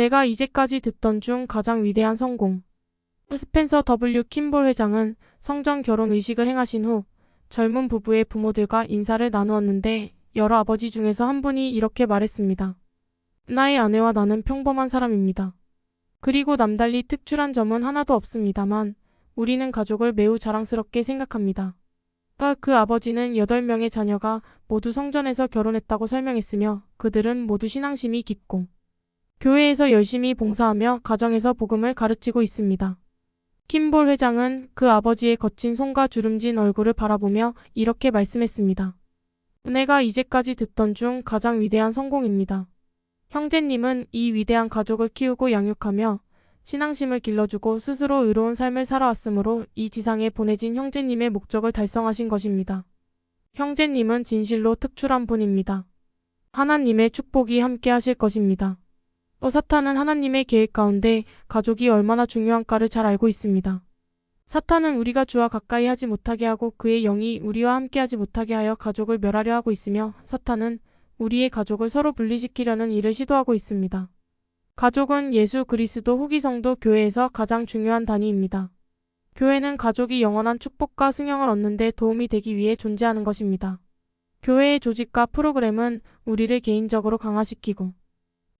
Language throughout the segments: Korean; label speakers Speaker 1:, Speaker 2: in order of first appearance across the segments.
Speaker 1: 내가 이제까지 듣던 중 가장 위대한 성공. 스펜서 W. 킴볼 회장은 성전 결혼 의식을 행하신 후 젊은 부부의 부모들과 인사를 나누었는데 여러 아버지 중에서 한 분이 이렇게 말했습니다. 나의 아내와 나는 평범한 사람입니다. 그리고 남달리 특출한 점은 하나도 없습니다만 우리는 가족을 매우 자랑스럽게 생각합니다. 그 아버지는 8명의 자녀가 모두 성전에서 결혼했다고 설명했으며 그들은 모두 신앙심이 깊고 교회에서 열심히 봉사하며 가정에서 복음을 가르치고 있습니다. 킴볼 회장은 그 아버지의 거친 손과 주름진 얼굴을 바라보며 이렇게 말씀했습니다. 내가 이제까지 듣던 중 가장 위대한 성공입니다. 형제님은 이 위대한 가족을 키우고 양육하며 신앙심을 길러주고 스스로 의로운 삶을 살아왔으므로 이 지상에 보내진 형제님의 목적을 달성하신 것입니다. 형제님은 진실로 특출한 분입니다. 하나님의 축복이 함께 하실 것입니다. 어, 사탄은 하나님의 계획 가운데 가족이 얼마나 중요한가를 잘 알고 있습니다. 사탄은 우리가 주와 가까이 하지 못하게 하고 그의 영이 우리와 함께 하지 못하게 하여 가족을 멸하려 하고 있으며 사탄은 우리의 가족을 서로 분리시키려는 일을 시도하고 있습니다. 가족은 예수 그리스도 후기 성도 교회에서 가장 중요한 단위입니다. 교회는 가족이 영원한 축복과 승영을 얻는 데 도움이 되기 위해 존재하는 것입니다. 교회의 조직과 프로그램은 우리를 개인적으로 강화시키고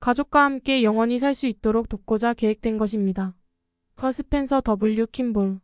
Speaker 1: 가족과 함께 영원히 살 수 있도록 돕고자 계획된 것입니다. 허 스펜서 W 킴볼